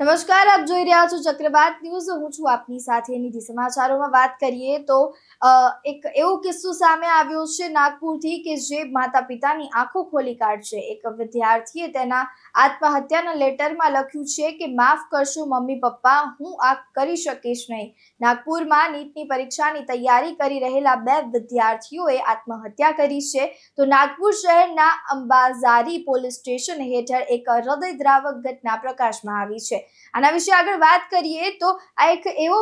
નમસ્કાર, આપ જોઈ રહ્યા છો ચક્રવાત ન્યૂઝ. હું છું આપની સાથે નિધિ. સમાચારોમાં વાત કરીએ તો એક એવો કિસ્સો સામે આવ્યો છે નાગપુરથી કે જે માતા પિતાની આંખો ખોલી કાઢશે. એક વિદ્યાર્થીએ તેના આત્મહત્યાના લેટરમાં લખ્યું છે કે, માફ કરશો મમ્મી પપ્પા, હું આ કરી શકીશ નહીં. નાગપુરમાં નીટની પરીક્ષાની તૈયારી કરી રહેલા બે વિદ્યાર્થીઓએ આત્મહત્યા કરી છે. તો નાગપુર શહેરના અંબાઝારી પોલીસ સ્ટેશન હેઠળ એક હૃદયદ્રાવક ઘટના પ્રકાશમાં આવી છે. આના વિશે આગળ વાત કરીએ તો આ એક એવો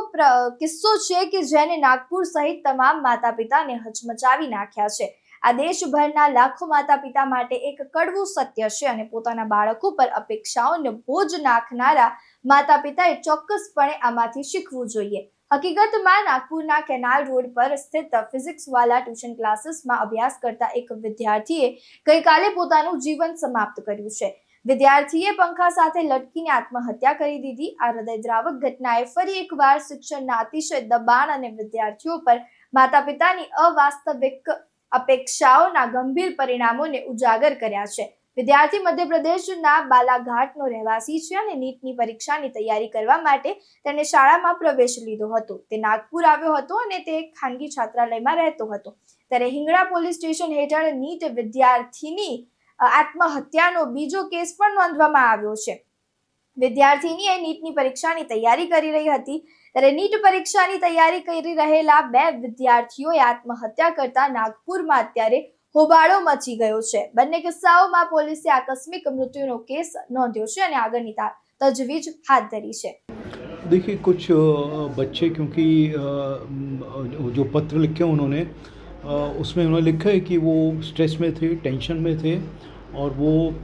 કિસ્સો છે કે જેને નાગપુર સહિત તમામ માતા પિતાને હચમચાવી નાખ્યા છે. આ દેશભરના લાખો માતા પિતા માટે એક કડવું સત્ય છે અને પોતાના બાળકો પર અપેક્ષાઓને બોજ નાખનારા માતા પિતાએ ચોક્કસપણે આમાંથી શીખવું જોઈએ. હકીકતમાં નાગપુરના કેનાલ રોડ પર સ્થિત ફિઝિક્સ વાલા ટ્યુશન ક્લાસીસમાં અભ્યાસ કરતા એક વિદ્યાર્થીએ ગઈકાલે પોતાનું જીવન સમાપ્ત કર્યું છે. વિદ્યાર્થીએ પંખા સાથે લટકીને આત્મહત્યા કરી દીધી. આ હૃદયદ્રાવક ઘટનાએ ફરી એકવાર શિક્ષણના અતિશય દબાણ અને વિદ્યાર્થીઓ પર માતા પિતાની અવાસ્તવિક અપેક્ષાઓના ગંભીર પરિણામોને ઉજાગર કર્યા છે. વિદ્યાર્થી મધ્યપ્રદેશના બાલાઘાટનો રહેવાસી છે અને નીટની પરીક્ષાની તૈયારી કરવા માટે તેણે શાળામાં પ્રવેશ લીધો હતો. તે નાગપુર આવ્યો હતો અને તે ખાનગી છાત્રાલયમાં રહેતો હતો. ત્યારે હિંગળા પોલીસ સ્ટેશન હેઠળ નીટ વિદ્યાર્થીની આત્મહત્યાનો બીજો કેસ પણ નોંધવામાં આવ્યો છે વિદ્યાર્થીનીએ નીટની પરીક્ષાની તૈયારી કરી રહી હતી ત્યારે નીટ પરીક્ષાની તૈયારી કરી રહેલા બે વિદ્યાર્થીઓએ આત્મહત્યા કરતા નાગપુરમાં અત્યારે હોબાળો મચી ગયો છે બંને કિસ્સાઓમાં પોલીસે આકસ્મિક મૃત્યુનો કેસ નોંધ્યો છે અને આગળની તા- તજવીજ હાથ ધરી છે देखिए कुछ अ, बच्चे क्योंकि अ, म, जो पत्र लिखे उन्होंने अ, उसमें उन्होंने लिखा है कि वो स्ट्रेस में थे टेंशन में थे और वो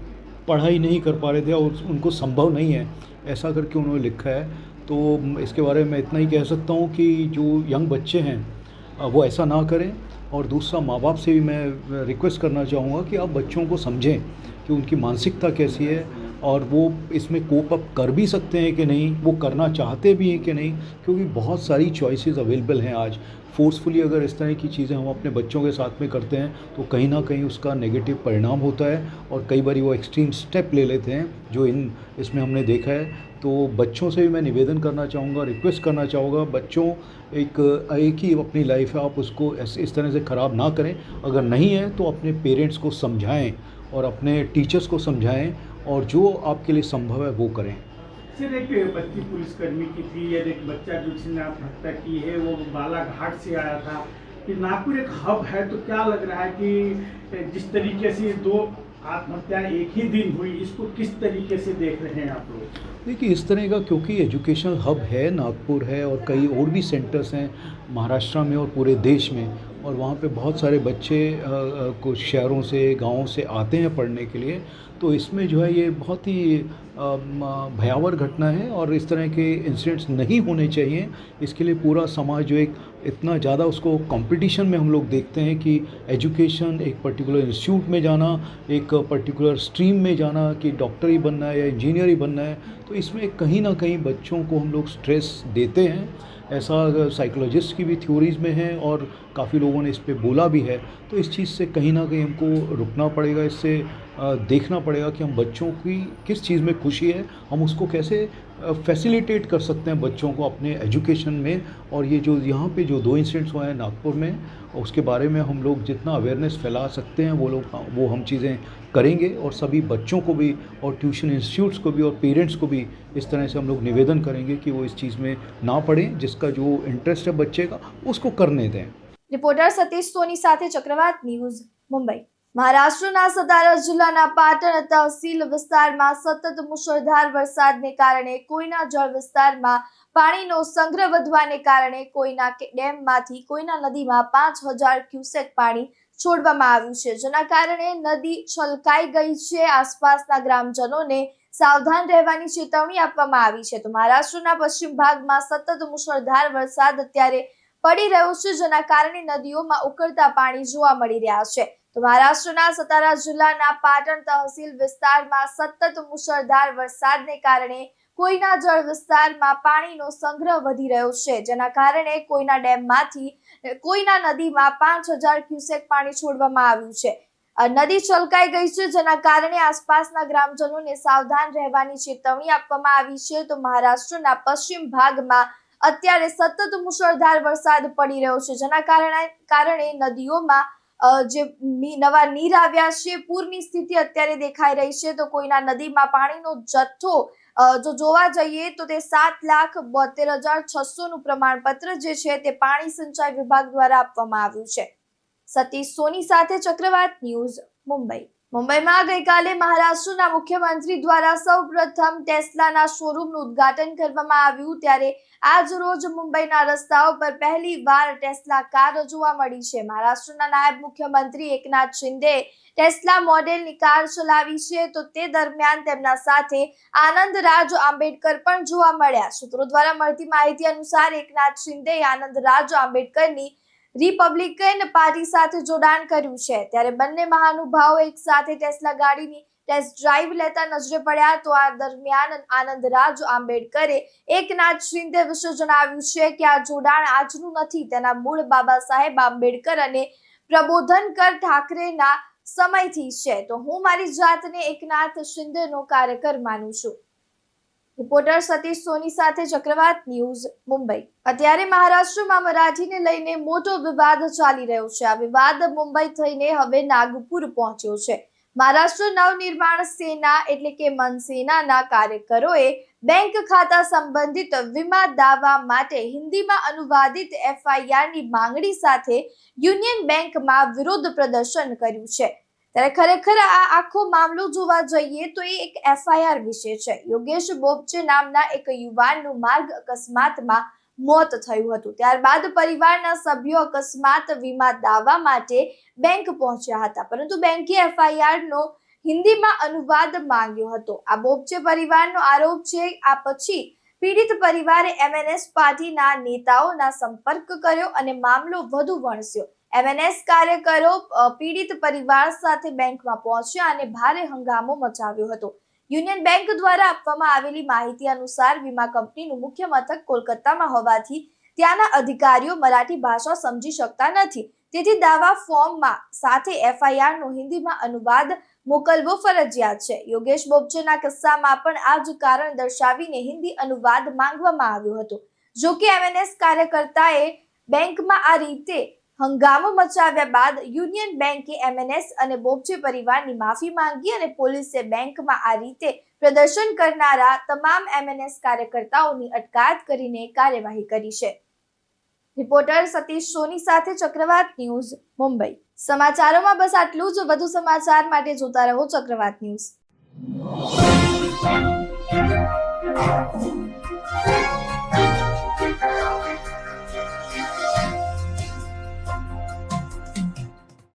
पढ़ाई नहीं कर पा रहे थे और उनको संभव नहीं है। ऐसा करके उन्होंने लिखा है। तो इसके बारे में इतना ही कह सकता हूँ कि जो यंग बच्चे हैं वो ऐसा ना करें और दूसरा माँ बाप से भी मैं रिक्वेस्ट करना चाहूँगा कि आप बच्चों को समझें कि उनकी मानसिकता कैसी है और वो इसमें कोप अप कर भी सकते हैं कि नहीं, वो करना चाहते भी हैं कि नहीं, क्योंकि बहुत सारी चॉइसेस अवेलेबल हैं आज। फोर्सफुली अगर इस तरह की चीज़ें हम अपने बच्चों के साथ में करते हैं तो कहीं ना कहीं उसका नेगेटिव परिणाम होता है और कई बार वो एक्सट्रीम स्टेप ले लेते हैं, जो इन इसमें हमने देखा है। तो बच्चों से भी मैं निवेदन करना चाहूँगा रिक्वेस्ट करना चाहूँगा, बच्चों एक एक ही अपनी लाइफ है, आप उसको इस तरह से ख़राब ना करें। अगर नहीं है तो अपने पेरेंट्स को समझाएँ और अपने टीचर्स को समझाएँ और जो आपके लिए संभव है वो करें। सिर्फ़ एक बच्ची पुलिसकर्मी की थी और एक बच्चा जो जिसने आत्महत्या की है वो बालाघाट से आया था। कि नागपुर एक हब है तो क्या लग रहा है कि जिस तरीके से दो आत्महत्याएँ एक ही दिन हुई इसको किस तरीके से देख रहे हैं आप लोग? देखिए इस तरह का क्योंकि एजुकेशनल हब है नागपुर है और कई और भी सेंटर्स हैं महाराष्ट्र में और पूरे देश में। और वहाँ पे बहुत सारे बच्चे कुछ शहरों से गाँवों से आते हैं पढ़ने के लिए। तो इसमें जो है ये बहुत ही भयावह घटना है और इस तरह के इंसिडेंट्स नहीं होने चाहिए। इसके लिए पूरा समाज जो एक, इतना ज़्यादा उसको कंपटीशन में हम लोग देखते हैं कि एजुकेशन एक पर्टिकुलर इंस्टीट्यूट में जाना, एक पर्टिकुलर स्ट्रीम में जाना कि डॉक्टर ही बनना है या इंजीनियर ही बनना है तो इसमें कहीं ना कहीं बच्चों को हम लोग स्ट्रेस देते हैं। ऐसा साइकोलॉजिस्ट की भी थ्योरीज में है और काफ़ी लोगों ने इस पर बोला भी है तो इस चीज़ से कहीं ना कहीं हमको रुकना पड़ेगा। इससे देखना पड़ेगा कि हम बच्चों की किस चीज़ में खुशी है, हम उसको कैसे फैसिलिटेट कर सकते हैं बच्चों को अपने एजुकेशन में। और ये जो यहाँ पे जो दो इंसिडेंट्स हुए हैं नागपुर में, उसके बारे में हम लोग जितना अवेयरनेस फैला सकते हैं, वो लोग, वो हम चीज़ें करेंगे। और सभी बच्चों को भी, और ट्यूशन इंस्टीट्यूट्स को भी, और पेरेंट्स को भी इस तरह से हम लोग निवेदन करेंगे कि वो इस चीज़ में ना पढ़ें जिसका जो इंटरेस्ट है बच्चे का, उसको करने दें। रिपोर्टर सतीश सोनी साथ चक्रवात, न्यूज़ मुंबई। મહારાષ્ટ્રના સતારા જિલ્લાના પાટણ તહસીલ વિસ્તારમાં સતત મુશળધાર વરસાદને કારણે કોઈના જળ વિસ્તારમાં પાણીનો સંગ્રહ વધવાને કારણે કોઈના ડેમમાંથી કોઈના નદીમાં પાંચ હજાર ક્યુસેક પાણી છોડવામાં આવ્યું છે. જેના કારણે નદી છલકાઈ ગઈ છે. આસપાસના ગ્રામજનોને સાવધાન રહેવાની ચેતવણી આપવામાં આવી છે. તો મહારાષ્ટ્રના પશ્ચિમ ભાગમાં સતત મુશળધાર વરસાદ અત્યારે પડી રહ્યો છે. જેના કારણે નદીઓમાં ઉકળતા પાણી જોવા મળી રહ્યા છે. તો મહારાષ્ટ્રના સતારા જિલ્લાના પાટણ તહસીલ વિસ્તારમાં સતત મુશળધાર વરસાદને કારણે કોઈના જળ વિસ્તારમાં પાણીનો સંગ્રહ વધી રહ્યો છે, જેના કારણે કોઈના ડેમમાંથી, કોઈના નદીમાં પાંચ હજાર ક્યુસેક પાણી છોડવામાં આવ્યું છે. નદી છલકાઈ ગઈ છે, જેના કારણે આસપાસના ગ્રામજનોને સાવધાન રહેવાની ચેતવણી આપવામાં આવી છે. તો મહારાષ્ટ્રના પશ્ચિમ ભાગમાં અત્યારે સતત મુશળધાર વરસાદ પડી રહ્યો છે, જેના કારણે કારણે નદીઓમાં જે નવા નીર આવ્યા છે, પૂરની સ્થિતિ અત્યારે દેખાઈ રહી છે. તો કોઈના નદીમાં પાણીનો જથ્થો જો જોવા જઈએ તો તે સાત લાખ બોતેર હજાર છસો નું પ્રમાણપત્ર જે છે તે પાણી સિંચાઈ વિભાગ દ્વારા આપવામાં આવ્યું છે. સતીશ સોની સાથે ચક્રવાત ન્યૂઝ મુંબઈ. મુંબઈમાં ગઈકાલે મહારાષ્ટ્રના મુખ્યમંત્રી દ્વારા સૌપ્રથમ ટેસ્લાના શોરૂમનું ઉદ્ઘાટન કરવામાં આવ્યું ત્યારે આજ રોજ મુંબઈના રસ્તાઓ પર પહેલી વાર ટેસ્લા કાર જોવા મળી છે. મહારાષ્ટ્રના નાયબ મુખ્યમંત્રી એકનાથ શિંદે ટેસ્લા મોડેલની કાર ચલાવી છે તો તે દરમિયાન તેમના સાથે આનંદ રાજ આંબેડકર પણ જોવા મળ્યા. સૂત્રો દ્વારા મળતી માહિતી અનુસાર એકનાથ શિંદે આનંદ રાજ આંબેડકરની રિપબ્લિકન પાર્ટી સાથે જોડાણ કર્યું છે. ત્યારે બંને મહાનુભાવો એક સાથે ટેસ્લા ગાડીની ટેસ્ટ ડ્રાઈવ લેતા નજરે પડ્યા તો આ દરમિયાન આનંદ રાજ આંબેડકરે એકનાથ શિંદે વિશે જણાવ્યું છે કે આ જોડાણ આજનું નથી, તેના મૂળ બાબા સાહેબ આંબેડકર અને પ્રબોધનકર ઠાકરેના સમયથી છે. તો હું મારી જાતને એકનાથ શિંદેનો કાર્યકર માનું છું. રિપોર્ટર સતીશ સોની સાથે ચક્રવાત ન્યૂઝ મુંબઈ. અત્યારે મહારાષ્ટ્રમાં મરાઠીને લઈને મોટો વિવાદ ચાલી રહ્યો છે. આ વિવાદ મુંબઈ થઈને હવે નાગપુર પહોંચ્યો છે. મહારાષ્ટ્ર નવનિર્માણ સેના એટલે કે મનસેનાના કાર્યકરોએ બેંક ખાતા સંબંધિત વીમા દાવા માટે હિન્દીમાં અનુવાદિત એફઆઈઆરની માંગણી સાથે યુનિયન બેંકમાં વિરોધ પ્રદર્શન કર્યું છે. ત્યારે ખરેખર આ આખો મામલો જોવા જઈએ તો એ એક એફઆઈઆર વિશે છે. યોગેશ બોબચે નામના એક યુવાનનું માર્ગ અકસ્માતમાં મોત થયું હતું. ત્યારબાદ પરિવારના સભ્યો અકસ્માત વીમા દાવા માટે બેંક પહોંચ્યા હતા. પરંતુ બેંકે એફઆઈઆરનો હિન્દીમાં અનુવાદ માંગ્યો હતો. આ બોબચે પરિવારનો આરોપ છે, આ પછી પીડિત પરિવારે એમએનએસ પાર્ટીના નેતાઓના સંપર્ક કર્યો અને મામલો વધુ વણસ્યો. એમએનએસ કાર્યકરો પીડિત પરિવાર સાથે બેંકમાં પહોંચ્યા અને ભારે હંગામો મચાવ્યો હતો. યુનિયન બેંક દ્વારા આપવામાં આવેલી માહિતી અનુસાર વીમા કંપનીનું મુખ્ય મથક કોલકાતામાં હોવાથી ત્યાંના અધિકારીઓ મરાઠી ભાષા સમજી શકતા નથી. તેથી દાવા ફોર્મમાં સાથે એફઆઈઆર નો હિન્દીમાં અનુવાદ મોકલવો ફરજિયાત છે. યોગેશ બોબચેના કિસ્સામાં પણ આ જ કારણ દર્શાવીને હિન્દી અનુવાદ માંગવામાં આવ્યો હતો. જો કે એમએનએસ કાર્યકર્તાએ બેંકમાં આ રીતે હંગામો મચાવ્યા બાદ યુનિયન બેંકે એમએનએસ અને બોબચે પરિવારની માફી માંગી અને પોલીસે બેંકમાં આ રીતે પ્રદર્શન કરનારા તમામ એમએનએસ કાર્યકર્તાઓની અટકાયત કરીને કાર્યવાહી કરી છે. રિપોર્ટર સતીશ સોની સાથે ચક્રવાત ન્યૂઝ, મુંબઈ. સમાચારોમાં બસ આટલું જ. વધુ સમાચાર માટે જોતા રહો ચક્રવાત ન્યૂઝ.